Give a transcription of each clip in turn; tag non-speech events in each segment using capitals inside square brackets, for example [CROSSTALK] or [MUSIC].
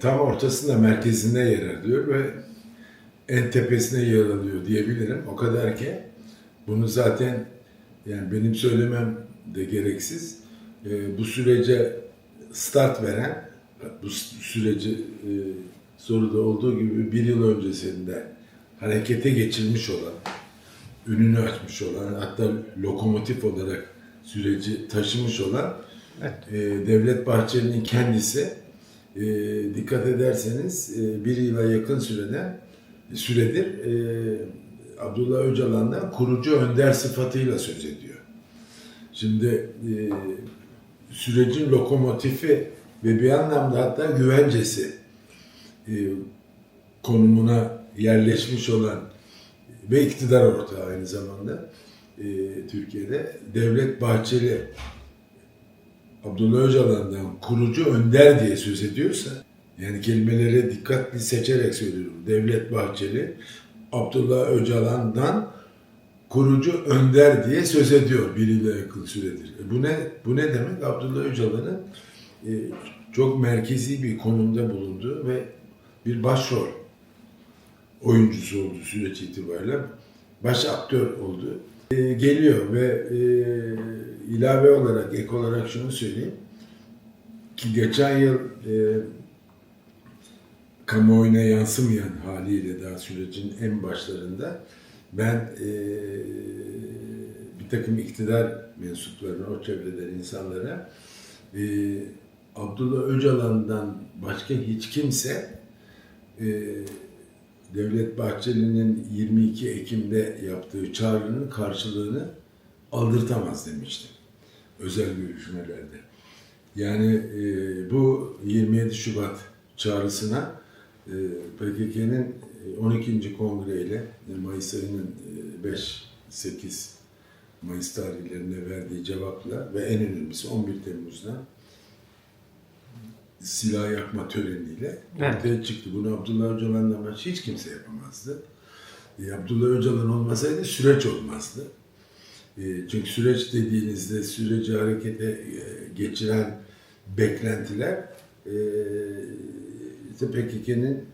tam ortasında merkezinde yer alıyor ve en tepesine yer alıyor diyebilirim. O kadar ki bunu zaten yani benim söylemem de gereksiz. Ee, bu sürece start veren, bu süreci e, soruda olduğu gibi bir yıl öncesinde harekete geçirmiş olan, önünü açmış olan, hatta lokomotif olarak süreci taşımış olan e, Devlet Bahçeli'nin kendisi e, dikkat ederseniz e, bir yıla yakın süreden süredir e, Abdullah Öcalan'dan kurucu önder sıfatıyla söz ediyor. Şimdi e, sürecin lokomotifi ve bir anlamda hatta güvencesi e, konumuna yerleşmiş olan ve iktidar ortağı aynı zamanda e, Türkiye'de Devlet Bahçeli Abdullah Öcalan'dan kurucu önder diye söz ediyorsa yani kelimeleri dikkatli seçerek söylüyorum. Devlet Bahçeli Abdullah Öcalan'dan kurucu önder diye söz ediyor bir yıla yakın süredir. E bu ne bu ne demek? Abdullah Öcalan'ın e, çok merkezi bir konumda bulunduğu ve bir başrol oyuncusu oldu süreç itibariyle. Baş aktör oldu. E, geliyor ve e, ilave olarak, ek olarak şunu söyleyeyim. Ki geçen yıl e, kamuoyuna yansımayan haliyle daha sürecin en başlarında ben e, bir takım iktidar mensuplarına, o çevreden insanlara e, Abdullah Öcalan'dan başka hiç kimse e, Devlet Bahçeli'nin 22 Ekim'de yaptığı çağrının karşılığını aldırtamaz demiştim. Özel görüşmelerde. Yani e, bu 27 Şubat çağrısına e, PKK'nın 12. kongreyle e, Mayıs ayının e, 5-8 Mayıs tarihlerinde verdiği cevapla ve en önemlisi 11 Temmuz'da silah yakma töreniyle Evet. ortaya çıktı. Bunu Abdullah Öcalan'dan başka hiç kimse yapamazdı. E, Abdullah Öcalan olmasaydı süreç olmazdı. E, çünkü süreç dediğinizde süreci harekete e, geçiren beklentiler e, işte PKK'nın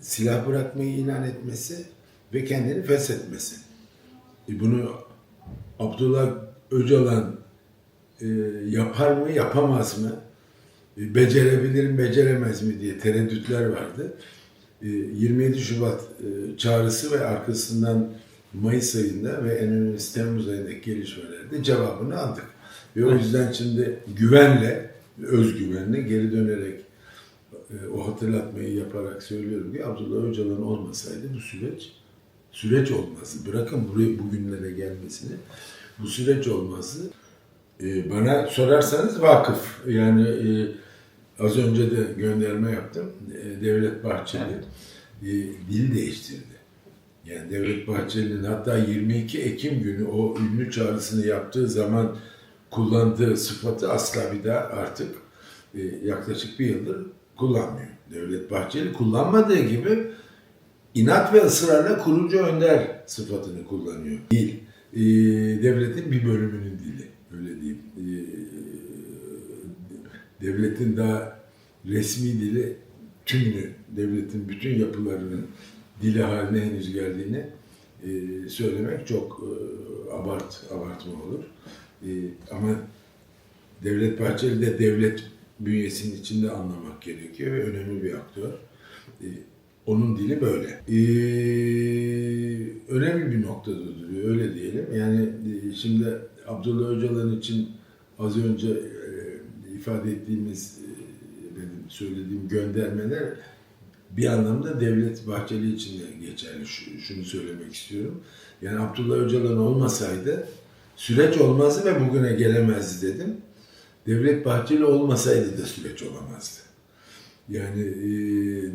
silah bırakmayı ilan etmesi ve kendini feshetmesi. E, bunu Abdullah Öcalan e, yapar mı, yapamaz mı? Becerebilir mi, beceremez mi diye tereddütler vardı. E, 27 Şubat çağrısı ve arkasından Mayıs ayında ve en önemlisi Temmuz ayındaki gelişmelerde cevabını aldık. Ve o yüzden şimdi güvenle, özgüvenle geri dönerek e, o hatırlatmayı yaparak söylüyorum ki Abdullah Öcalan olmasaydı bu süreç süreç olmazdı. Bırakın buraya bugünlere gelmesini. Bu süreç olmazdı. E, bana sorarsanız vakıf. Yani e, az önce de gönderme yaptım. Devlet Bahçeli e, dil değiştirdi. Yani Devlet Bahçeli'nin hatta 22 Ekim günü o ünlü çağrısını yaptığı zaman kullandığı sıfatı asla bir daha artık e, yaklaşık bir yıldır kullanmıyor. Devlet Bahçeli kullanmadığı gibi inat ve ısrarla kurucu önder sıfatını kullanıyor. Değil. E, devletin bir bölümünün dili. Öyle diyeyim. E, devletin daha resmi dili tümünü, devletin bütün yapılarının dili haline henüz geldiğini e, söylemek çok e, abart abartma olur. E, ama Devlet Bahçeli de devlet bünyesinin içinde anlamak gerekiyor ve önemli bir aktör. E, onun dili böyle. E, önemli bir noktada duruyor, öyle diyelim. Yani e, şimdi Abdullah Öcalan için az önce e, ifade ettiğimiz, e, benim söylediğim göndermeler bir anlamda Devlet Bahçeli için de geçerli. Şu- Şunu söylemek istiyorum. Yani Abdullah Öcalan olmasaydı süreç olmazdı ve bugüne gelemezdi dedim. Devlet Bahçeli olmasaydı da süreç olamazdı. Yani e,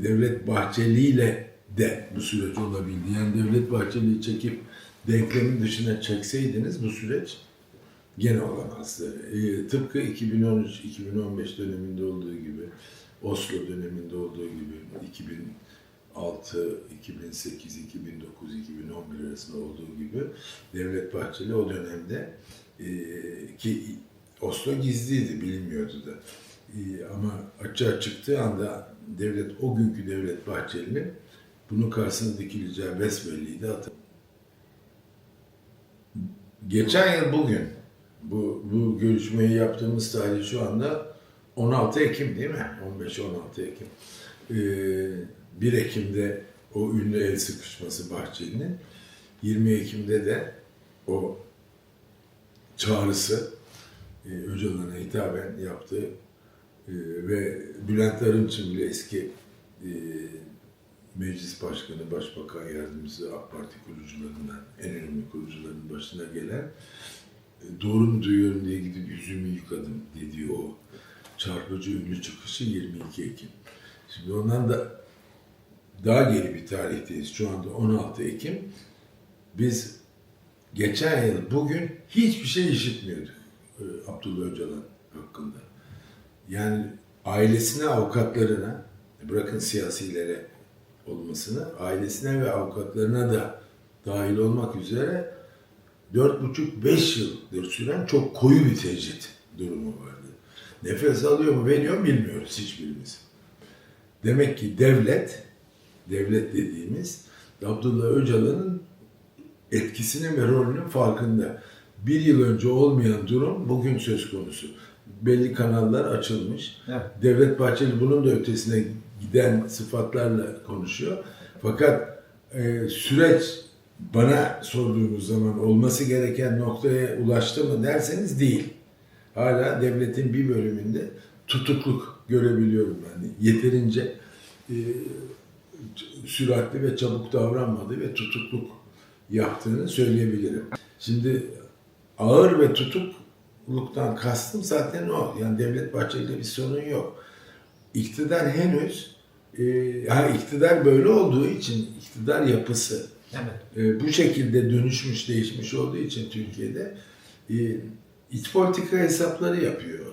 Devlet Bahçeli ile de bu süreç olabildi. Yani Devlet Bahçeli'yi çekip denklemin dışına çekseydiniz bu süreç gene olamazdı. E, tıpkı 2013-2015 döneminde olduğu gibi, Oslo döneminde olduğu gibi, 2006, 2008, 2009, 2011 arasında olduğu gibi Devlet Bahçeli o dönemde e, ki Oslo gizliydi, bilinmiyordu da. Ee, ama açığa çıktığı anda devlet, o günkü devlet Bahçeli'nin bunun karşısına dikileceği besbelliydi. Geçen yıl bugün bu, bu görüşmeyi yaptığımız tarih şu anda 16 Ekim değil mi? 15-16 Ekim. Ee, 1 Ekim'de o ünlü el sıkışması Bahçeli'nin. 20 Ekim'de de o çağrısı e, Öcalan'a hitaben yaptığı e, ve Bülent Arınç'ın bile eski e, meclis başkanı, başbakan yardımcısı, AK Parti kurucularından, en önemli kurucuların başına gelen e, doğru mu duyuyorum diye gidip yüzümü yıkadım dediği o çarpıcı ünlü çıkışı 22 Ekim. Şimdi ondan da daha geri bir tarihteyiz. Şu anda 16 Ekim. Biz geçen yıl bugün hiçbir şey işitmiyorduk e, Abdullah Öcalan hakkında. Yani ailesine, avukatlarına, bırakın siyasilere olmasını, ailesine ve avukatlarına da dahil olmak üzere 4,5-5 yıldır süren çok koyu bir tecrit durumu vardı. Nefes alıyor mu, veriyor mu bilmiyoruz hiçbirimiz. Demek ki devlet, devlet dediğimiz Abdullah Öcalan'ın etkisinin ve rolünün farkında. Bir yıl önce olmayan durum bugün söz konusu. Belli kanallar açılmış. Evet. Devlet Bahçeli bunun da ötesine giden sıfatlarla konuşuyor. Fakat e, süreç bana sorduğunuz zaman olması gereken noktaya ulaştı mı derseniz değil. Hala devletin bir bölümünde tutukluk görebiliyorum ben. Yeterince e, süratli ve çabuk davranmadı ve tutukluk yaptığını söyleyebilirim. Şimdi ağır ve tutukluktan kastım zaten o. Yani Devlet Bahçeli'de bir sorun yok. İktidar henüz e, ha iktidar böyle olduğu için iktidar yapısı Evet. e, bu şekilde dönüşmüş, değişmiş olduğu için Türkiye'de e, iç politika hesapları yapıyor.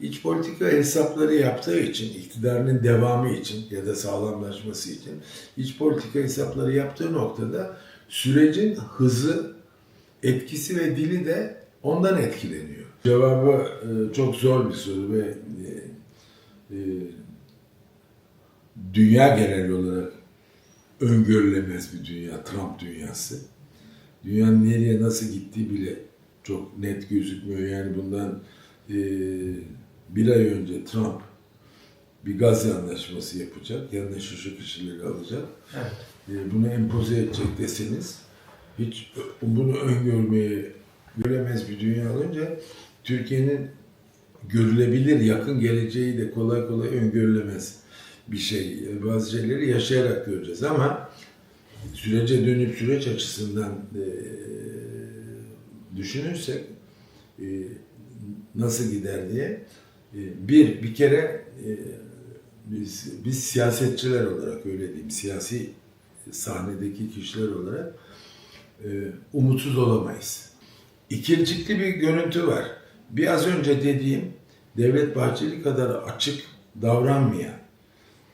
İç politika hesapları yaptığı için, iktidarının devamı için ya da sağlamlaşması için iç politika hesapları yaptığı noktada sürecin hızı, etkisi ve dili de ondan etkileniyor. Cevabı e, çok zor bir soru ve e, e, dünya genel olarak öngörülemez bir dünya, Trump dünyası. Dünyanın nereye nasıl gittiği bile çok net gözükmüyor. Yani bundan e, bir ay önce Trump bir Gazze anlaşması yapacak. Yanına şu şu kişileri alacak. Evet. E, bunu empoze edecek deseniz hiç bunu öngörmeye göremez bir dünya olunca Türkiye'nin görülebilir yakın geleceği de kolay kolay öngörülemez bir şey. Bazı şeyleri yaşayarak göreceğiz ama sürece dönüp süreç açısından e, düşünürsek e, nasıl gider diye e, bir bir kere e, biz biz siyasetçiler olarak öyle diyeyim siyasi sahnedeki kişiler olarak e, umutsuz olamayız. İkircikli bir görüntü var. Bir az önce dediğim Devlet Bahçeli kadar açık davranmayan,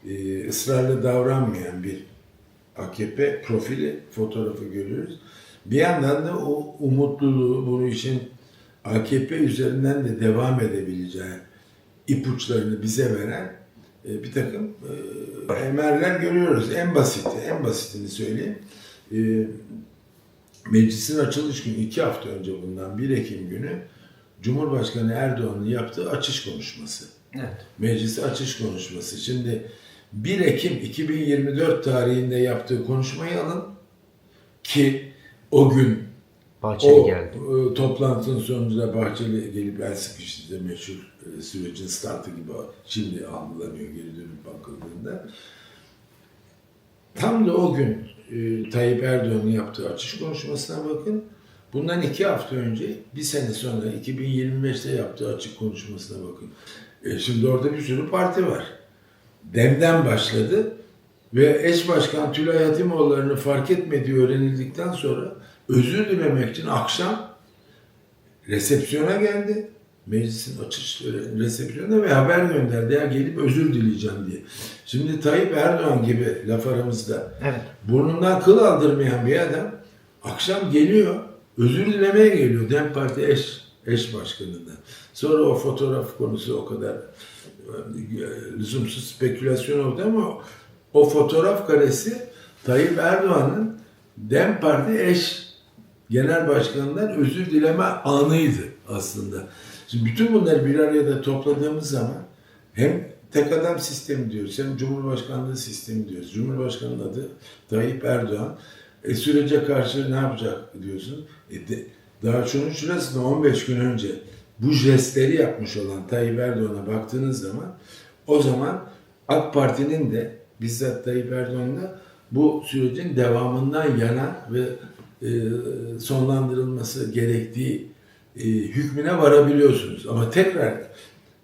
e, ısrarlı davranmayan bir AKP profili fotoğrafı görüyoruz. Bir yandan da o umutluluğu, bunu işin AKP üzerinden de devam edebileceği ipuçlarını bize veren e, bir takım e, emerler görüyoruz. En basiti, en basitini söyleyeyim. E, meclisin açılış günü iki hafta önce bundan 1 Ekim günü Cumhurbaşkanı Erdoğan'ın yaptığı açış konuşması. Evet. Meclisi açış konuşması. Şimdi 1 Ekim 2024 tarihinde yaptığı konuşmayı alın ki o gün Bahçeli o geldi. e, toplantının sonucunda Bahçeli gelip el sıkıştı meşhur e, sürecin startı gibi şimdi algılanıyor geri dönüp bakıldığında. Tam da o gün e, Tayyip Erdoğan'ın yaptığı açış konuşmasına bakın. Bundan iki hafta önce, bir sene sonra 2025'te yaptığı açık konuşmasına bakın. E, şimdi orada bir sürü parti var. Dem'den başladı ve eş başkan Tülay Hatimoğulları'nı fark etmediği öğrenildikten sonra özür dilemek için akşam resepsiyona geldi. Meclisin açış resepsiyonuna ve haber gönderdi. Ya gelip özür dileyeceğim diye. Şimdi Tayyip Erdoğan gibi laf aramızda Evet. burnundan kıl aldırmayan bir adam akşam geliyor, özür dilemeye geliyor. Dem Parti eş, eş başkanından. Sonra o fotoğraf konusu o kadar e, lüzumsuz spekülasyon oldu ama o fotoğraf karesi Tayyip Erdoğan'ın DEM Parti eş genel başkanından özür dileme anıydı aslında. Şimdi bütün bunları bir araya da topladığımız zaman hem tek adam sistemi diyoruz hem Cumhurbaşkanlığı sistemi diyoruz. Cumhurbaşkanının adı Tayyip Erdoğan. E, sürece karşı ne yapacak diyorsun? E, de, daha şunun şurasında 15 gün önce bu jestleri yapmış olan Tayyip Erdoğan'a baktığınız zaman o zaman AK Parti'nin de bizzat Tayyip Erdoğan'ın da bu sürecin devamından yana ve sonlandırılması gerektiği e, hükmüne varabiliyorsunuz. Ama tekrar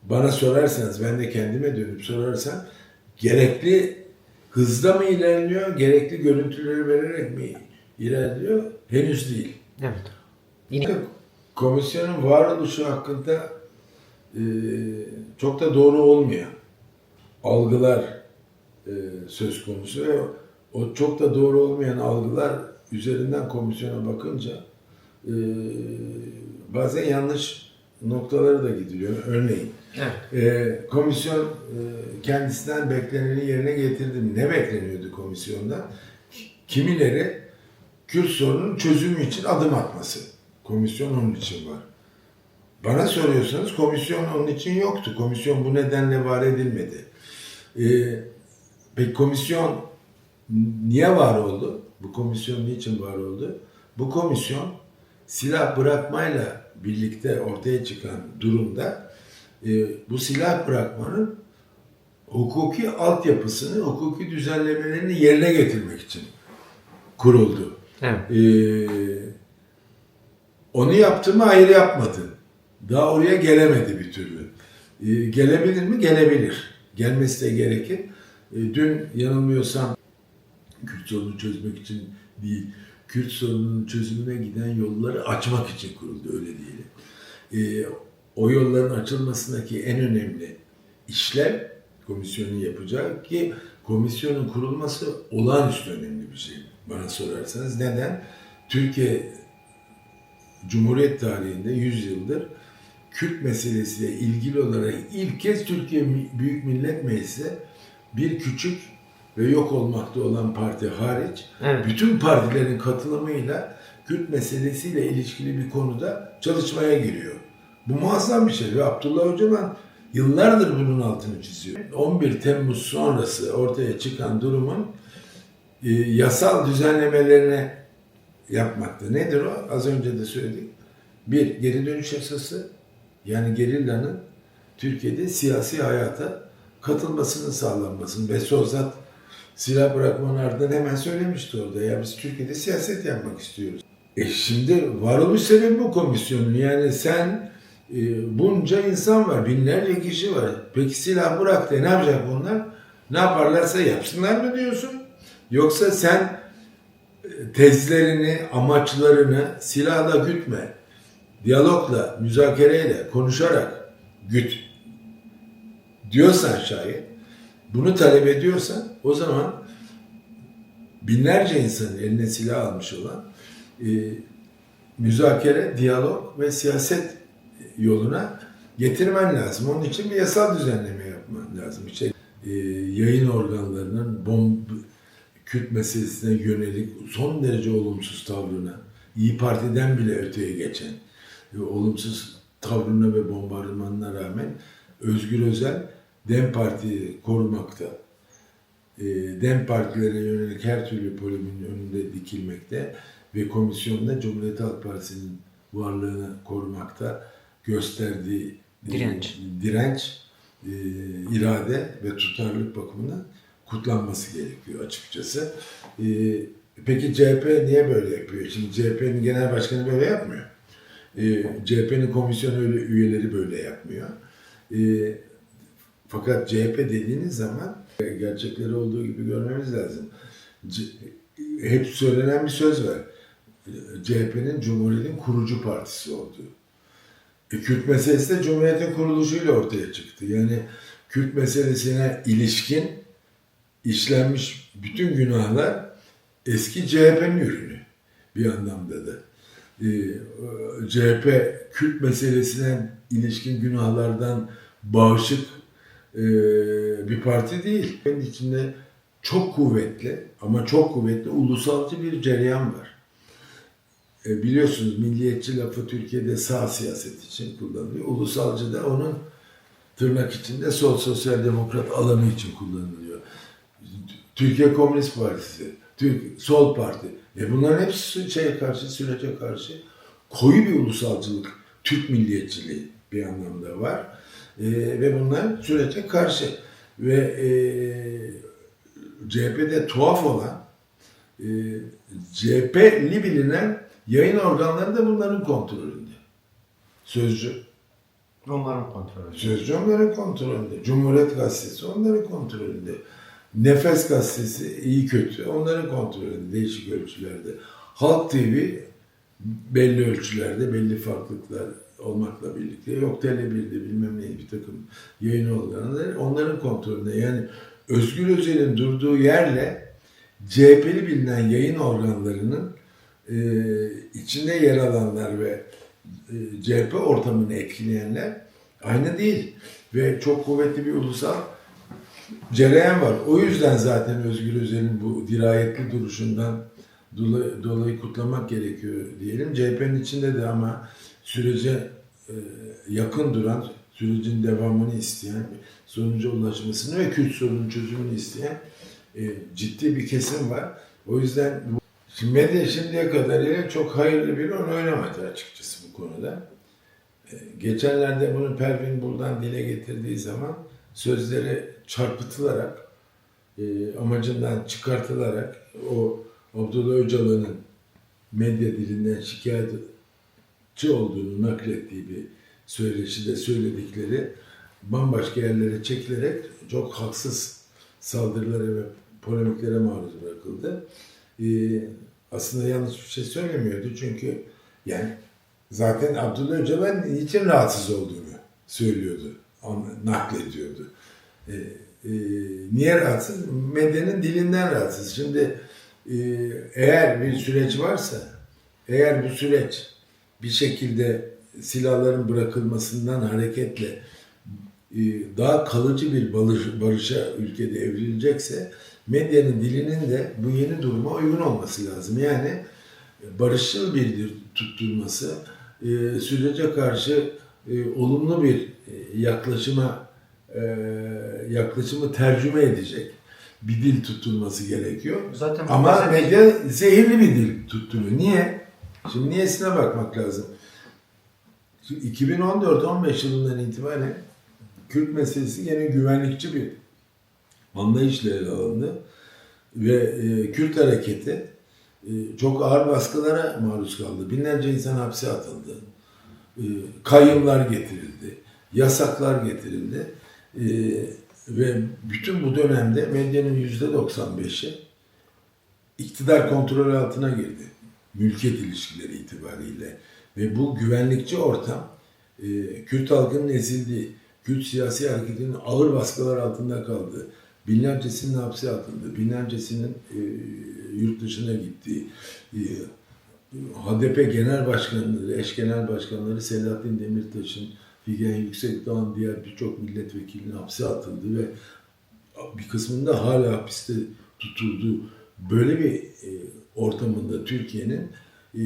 bana sorarsanız, ben de kendime dönüp sorarsam gerekli hızda mı ilerliyor, gerekli görüntüleri vererek mi ilerliyor? Henüz değil. Evet. Yine Komisyonun varoluşu hakkında e, çok da doğru olmayan algılar e, söz konusu ve o çok da doğru olmayan algılar üzerinden komisyona bakınca e, bazen yanlış noktalara da gidiliyor. Örneğin evet. e, komisyon e, kendisinden bekleneni yerine getirdi mi? Ne bekleniyordu komisyondan? Kimileri Kürt sorunun çözümü için adım atması. Komisyon onun için var. Bana soruyorsanız komisyon onun için yoktu. Komisyon bu nedenle var edilmedi. Ee, peki komisyon niye var oldu? Bu komisyon niçin var oldu? Bu komisyon silah bırakmayla birlikte ortaya çıkan durumda e, bu silah bırakmanın hukuki altyapısını, hukuki düzenlemelerini yerine getirmek için kuruldu. Evet. Ee, onu yaptı mı ayrı yapmadı. Daha oraya gelemedi bir türlü. Ee, gelebilir mi? Gelebilir. Gelmesi de gerekir. Ee, dün yanılmıyorsam Kürt sorununu çözmek için değil, Kürt sorununun çözümüne giden yolları açmak için kuruldu öyle diyelim. Ee, o yolların açılmasındaki en önemli işlev komisyonun yapacağı ki komisyonun kurulması olağanüstü önemli bir şey bana sorarsanız. Neden? Türkiye Cumhuriyet tarihinde 100 yıldır Kürt meselesiyle ilgili olarak ilk kez Türkiye Büyük Millet Meclisi bir küçük ve yok olmakta olan parti hariç Evet. bütün partilerin katılımıyla Kürt meselesiyle ilişkili bir konuda çalışmaya giriyor. Bu muazzam bir şey ve Abdullah Öcalan yıllardır bunun altını çiziyor. 11 Temmuz sonrası ortaya çıkan durumun e, yasal düzenlemelerini yapmakta. Nedir o? Az önce de söyledik. Bir, geri dönüş yasası. Yani gerillanın Türkiye'de siyasi hayata katılmasının sağlanmasını. Besozat silah bırakmanın ardından hemen söylemişti orada. Ya biz Türkiye'de siyaset yapmak istiyoruz. E şimdi varoluş sebebi bu komisyonun. Yani sen e, bunca insan var, binlerce kişi var. Peki silah bırak de ne yapacak bunlar? Ne yaparlarsa yapsınlar mı diyorsun? Yoksa sen e, tezlerini, amaçlarını silahla gütme. Diyalogla, müzakereyle, konuşarak güt. Diyorsan şayet, bunu talep ediyorsan o zaman binlerce insanın eline silah almış olan e, müzakere, diyalog ve siyaset yoluna getirmen lazım. Onun için bir yasal düzenleme yapman lazım. İşte e, yayın organlarının bomb Kürt meselesine yönelik son derece olumsuz tavrına, İyi Parti'den bile öteye geçen e, olumsuz tavrına ve bombardımanına rağmen Özgür Özel DEM Parti'yi korumakta. E, DEM partilere yönelik her türlü polemin önünde dikilmekte ve komisyonda Cumhuriyet Halk Partisi'nin varlığını korumakta gösterdiği e, Direnç. direnç, e, irade ve tutarlılık bakımından kutlanması gerekiyor açıkçası. E, peki CHP niye böyle yapıyor? Şimdi CHP'nin genel başkanı böyle yapmıyor. E, CHP'nin komisyon üyeleri böyle yapmıyor. E, fakat CHP dediğiniz zaman gerçekleri olduğu gibi görmemiz lazım. Hep söylenen bir söz var. CHP'nin Cumhuriyet'in kurucu partisi olduğu. E, Kürt meselesi de Cumhuriyet'in kuruluşuyla ortaya çıktı. Yani Kürt meselesine ilişkin işlenmiş bütün günahlar eski CHP'nin ürünü bir anlamda da. e, CHP Kürt meselesine ilişkin günahlardan bağışık e, bir parti değil. Benim içinde çok kuvvetli ama çok kuvvetli ulusalcı bir cereyan var. E, biliyorsunuz milliyetçi lafı Türkiye'de sağ siyaset için kullanılıyor. Ulusalcı da onun tırnak içinde sol sosyal demokrat alanı için kullanılıyor. Türkiye Komünist Partisi, Türk Sol Parti. E bunların hepsi şeye karşı, sürece karşı koyu bir ulusalcılık, Türk milliyetçiliği bir anlamda var. E, ve bunlar sürece karşı. Ve e, CHP'de tuhaf olan e, CHP'li bilinen yayın organları da bunların kontrolünde. Sözcü, Onların kontrolü. Sözcü onların kontrolünde. Cumhuriyet Gazetesi onların kontrolünde. Nefes Gazetesi iyi kötü onların kontrolünde değişik ölçülerde. Halk TV belli ölçülerde belli farklılıklar olmakla birlikte yok Tele1'de bilmem ne bir takım yayın organları onların kontrolünde. Yani Özgür Özel'in durduğu yerle CHP'li bilinen yayın organlarının e, içinde yer alanlar ve e, CHP ortamını etkileyenler aynı değil. Ve çok kuvvetli bir ulusal cereyan var. O yüzden zaten Özgür Özel'in bu dirayetli duruşundan dolayı, kutlamak gerekiyor diyelim. CHP'nin içinde de ama sürece e, yakın duran, sürecin devamını isteyen, sonuca ulaşmasını ve Kürt sorunun çözümünü isteyen e, ciddi bir kesim var. O yüzden bu Şimdi medya şimdiye kadar çok hayırlı bir rol oynamadı açıkçası bu konuda. Ee, Geçenlerde bunu Pervin Buldan dile getirdiği zaman sözleri çarpıtılarak, e, amacından çıkartılarak o Abdullah Öcalan'ın medya dilinden şikayetçi olduğunu naklettiği bir söyleşi de söyledikleri bambaşka yerlere çekilerek çok haksız saldırılara ve polemiklere maruz bırakıldı e, aslında yanlış bir şey söylemiyordu çünkü yani zaten Abdullah Öcalan niçin rahatsız olduğunu söylüyordu, naklediyordu. E, e, niye rahatsız? Medyanın dilinden rahatsız. Şimdi e, eğer bir süreç varsa, eğer bu süreç bir şekilde silahların bırakılmasından hareketle e, daha kalıcı bir barış, barışa ülkede evrilecekse medyanın dilinin de bu yeni duruma uygun olması lazım. Yani barışçıl bir dil tutturması, e, sürece karşı e, olumlu bir yaklaşıma yaklaşımı tercüme edecek bir dil tutturması gerekiyor. Zaten Ama medya zehirli bir dil tutturuyor. Niye? Şimdi niyesine bakmak lazım. Şimdi 2014-15 yılından itibaren Kürt meselesi gene güvenlikçi bir anlayışla ele alındı. Ve e, Kürt hareketi e, çok ağır baskılara maruz kaldı. Binlerce insan hapse atıldı. E, kayyumlar getirildi. Yasaklar getirildi. E, ve bütün bu dönemde medyanın yüzde 95'i iktidar kontrolü altına girdi. Mülkiyet ilişkileri itibariyle. Ve bu güvenlikçi ortam e, Kürt halkının ezildiği, Kürt siyasi hareketinin ağır baskılar altında kaldığı, binlercesinin hapse atıldı, binlercesinin e, yurt dışına gittiği, e, HDP genel başkanları, eş genel başkanları Selahattin Demirtaş'ın, Figen Yüksekdağ'ın diğer birçok milletvekilinin hapse atıldı ve bir kısmında hala hapiste tutulduğu böyle bir e, ortamında Türkiye'nin e,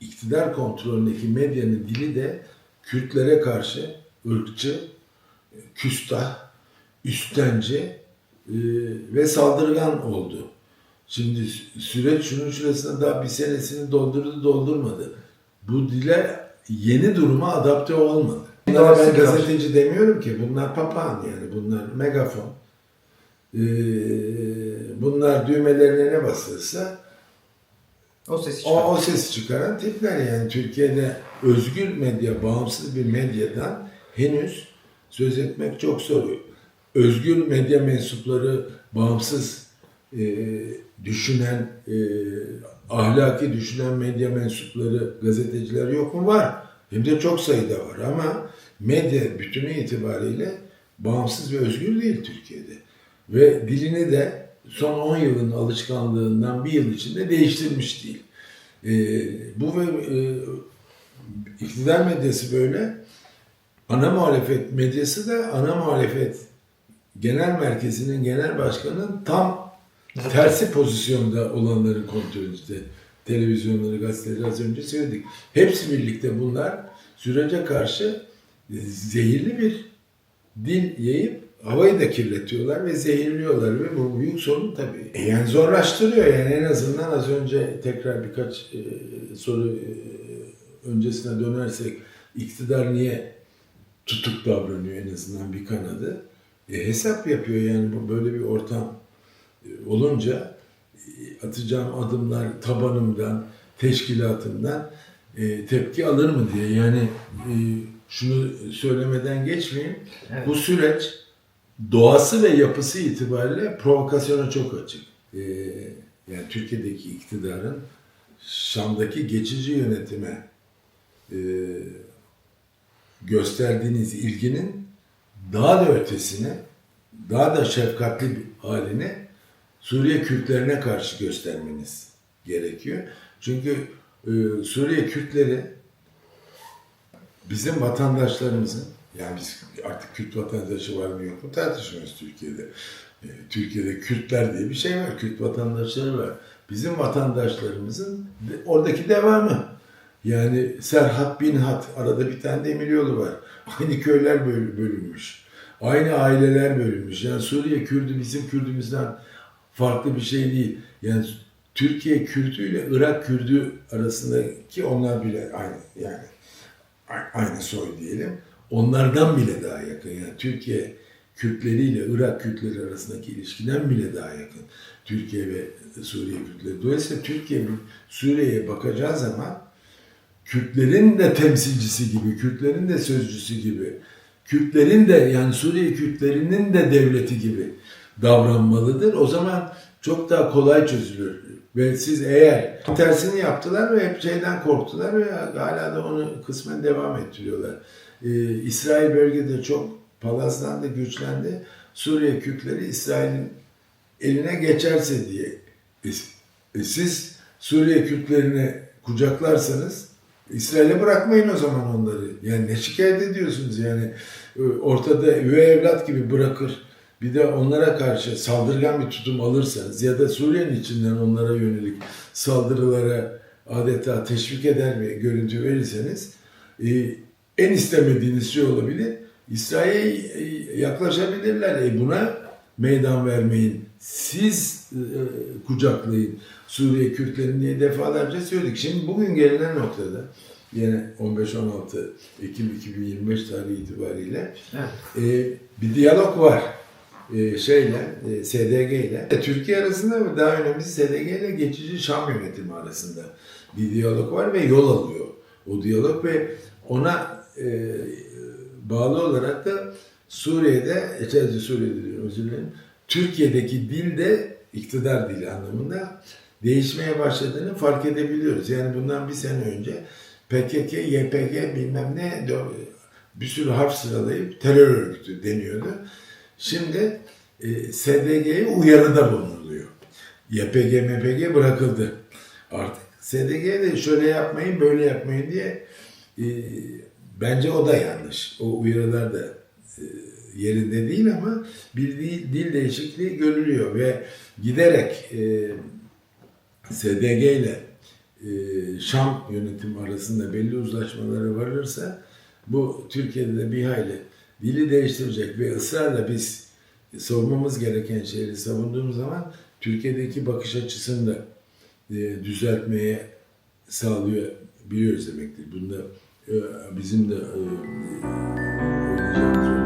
iktidar kontrolündeki medyanın dili de Kürtlere karşı ırkçı, küstah, üstenci e, ve saldırgan oldu. Şimdi sü- süreç şunun şurasında daha bir senesini doldurdu doldurmadı. Bu dile yeni duruma adapte olmadı. Bunlara ben gazeteci demiyorum ki. Bunlar papağan yani. Bunlar megafon. Ee, bunlar düğmelerine ne basırsa O sesi o, çıkar. o ses çıkaran tipler yani Türkiye'de özgür medya, bağımsız bir medyadan henüz söz etmek çok zor. Özgür medya mensupları, bağımsız e, düşünen, e, ahlaki düşünen medya mensupları, gazeteciler yok mu? Var. Hem de çok sayıda var ama medya bütünü itibariyle bağımsız ve özgür değil Türkiye'de. Ve dilini de son 10 yılın alışkanlığından bir yıl içinde değiştirmiş değil. E, bu ve e, iktidar medyası böyle. Ana muhalefet medyası da ana muhalefet genel merkezinin genel başkanının tam tersi pozisyonda olanların kontrolünde. Televizyonları, gazeteleri az önce söyledik. Hepsi birlikte bunlar sürece karşı zehirli bir dil yayıp havayı da kirletiyorlar ve zehirliyorlar ve bu büyük sorun tabii. E yani zorlaştırıyor yani en azından az önce tekrar birkaç e, soru e, öncesine dönersek iktidar niye tutuk davranıyor en azından bir kanadı. E, hesap yapıyor yani bu böyle bir ortam e, olunca e, atacağım adımlar tabanımdan, teşkilatımdan e, tepki alır mı diye. Yani e, şunu söylemeden geçmeyeyim. Evet. Bu süreç doğası ve yapısı itibariyle provokasyona çok açık. E, yani Türkiye'deki iktidarın Şam'daki geçici yönetime e, gösterdiğiniz ilginin daha da ötesine, daha da şefkatli bir halini Suriye Kürtlerine karşı göstermeniz gerekiyor. Çünkü e, Suriye Kürtleri bizim vatandaşlarımızın, yani biz artık Kürt vatandaşı var mı yok mu tartışmıyoruz Türkiye'de. E, Türkiye'de Kürtler diye bir şey var, Kürt vatandaşları var. Bizim vatandaşlarımızın de- oradaki devamı. Yani Serhat Binhat, arada bir tane demir yolu var. [LAUGHS] Aynı köyler böl- bölünmüş. Aynı aileler bölünmüş. Yani Suriye Kürdü bizim Kürdümüzden farklı bir şey değil. Yani Türkiye Kürdü ile Irak Kürdü arasındaki onlar bile aynı yani aynı soy diyelim. Onlardan bile daha yakın. Yani Türkiye Kürtleri ile Irak Kürtleri arasındaki ilişkiden bile daha yakın. Türkiye ve Suriye Kürtleri. Dolayısıyla Türkiye Suriye'ye bakacağı zaman Kürtlerin de temsilcisi gibi, Kürtlerin de sözcüsü gibi, Kürtlerin de yani Suriye Kürtlerinin de devleti gibi davranmalıdır. O zaman çok daha kolay çözülür. Ve siz eğer tersini yaptılar ve hep şeyden korktular ve hala da onu kısmen devam ettiriyorlar. Ee, İsrail bölgede çok palazlandı, güçlendi. Suriye Kürtleri İsrail'in eline geçerse diye. E, e, siz Suriye Kürtlerini kucaklarsanız İsrail'e bırakmayın o zaman onları. Yani ne şikayet ediyorsunuz yani e, ortada üvey evlat gibi bırakır. Bir de onlara karşı saldırgan bir tutum alırsanız ya da Suriye'nin içinden onlara yönelik saldırılara adeta teşvik eder bir görüntü verirseniz e, en istemediğiniz şey olabilir. İsrail'e e, yaklaşabilirler. E buna meydan vermeyin. Siz e, kucaklayın Suriye Kürtlerini diye defalarca söyledik. Şimdi bugün gelinen noktada yine 15-16 Ekim 2025 tarihi itibariyle e, bir diyalog var e, şeyle, e, SDG ile. E, Türkiye arasında ve daha önemlisi SDG ile geçici Şam yönetimi arasında bir diyalog var ve yol alıyor o diyalog ve ona e, bağlı olarak da Suriye'de, e, sadece Suriye'de diyorum özür dilerim, Türkiye'deki dil de iktidar dili anlamında değişmeye başladığını fark edebiliyoruz. Yani bundan bir sene önce PKK, YPG bilmem ne bir sürü harf sıralayıp terör örgütü deniyordu. Şimdi e, SDG'ye uyarıda bulunuluyor. YPG, MPG bırakıldı. Artık SDG'ye de şöyle yapmayın, böyle yapmayın diye e, bence o da yanlış. O uyarılar da e, yerinde değil ama bir dil, dil değişikliği görülüyor ve giderek e, SDG ile e, Şam yönetimi arasında belli uzlaşmalara varırsa bu Türkiye'de de bir hayli dili değiştirecek ve ısrarla biz savunmamız gereken şeyleri savunduğumuz zaman Türkiye'deki bakış açısını da e, düzeltmeye sağlıyor biliyoruz demektir. Bunda ee, bizim de e, oynayacağımız